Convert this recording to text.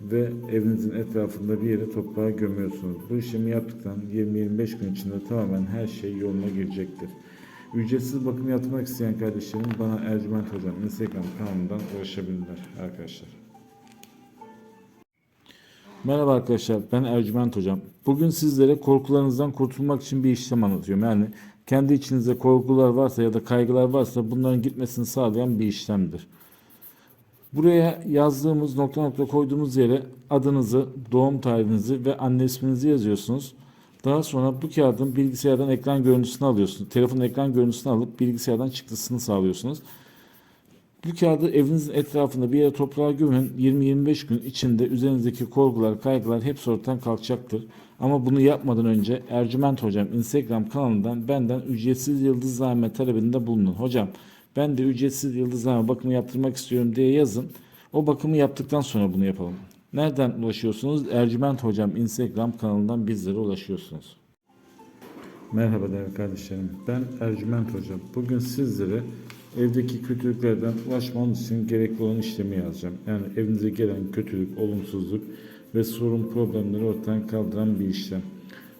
ve evinizin etrafında bir yere toprağa gömüyorsunuz. Bu işlemi yaptıktan 20-25 gün içinde tamamen her şey yoluna girecektir. Ücretsiz bakım yaptırmak isteyen kardeşlerim bana Ercüment Hocam Instagram kanalından ulaşabilirler arkadaşlar. Merhaba arkadaşlar ben Ercüment Hocam. Bugün sizlere korkularınızdan kurtulmak için bir işlem anlatıyorum. Yani kendi içinizde korkular varsa ya da kaygılar varsa bunların gitmesini sağlayan bir işlemdir. Buraya yazdığımız nokta nokta koyduğumuz yere adınızı, doğum tarihinizi ve anne isminizi yazıyorsunuz. Daha sonra bu kağıdın bilgisayardan ekran görüntüsünü alıyorsunuz. Telefonun ekran görüntüsünü alıp bilgisayardan çıktısını sağlıyorsunuz. Bu kağıdı evinizin etrafında bir yere toprağa gömün. 20-25 gün içinde üzerinizdeki korkular, kaygılar hepsi ortadan kalkacaktır. Ama bunu yapmadan önce Ercüment Hocam Instagram kanalından benden ücretsiz yıldızlame talebinde bulunun. Hocam ben de ücretsiz yıldızlame bakımı yaptırmak istiyorum diye yazın. O bakımı yaptıktan sonra bunu yapalım. Nereden ulaşıyorsunuz? Ercüment Hocam Instagram kanalından bizlere ulaşıyorsunuz. Merhaba değerli kardeşlerim. Ben Ercüment Hocam. Bugün sizlere evdeki kötülüklerden ulaşmanız için gerekli olan işlemi yazacağım. Yani evinize gelen kötülük, olumsuzluk ve sorun problemleri ortadan kaldıran bir işlem.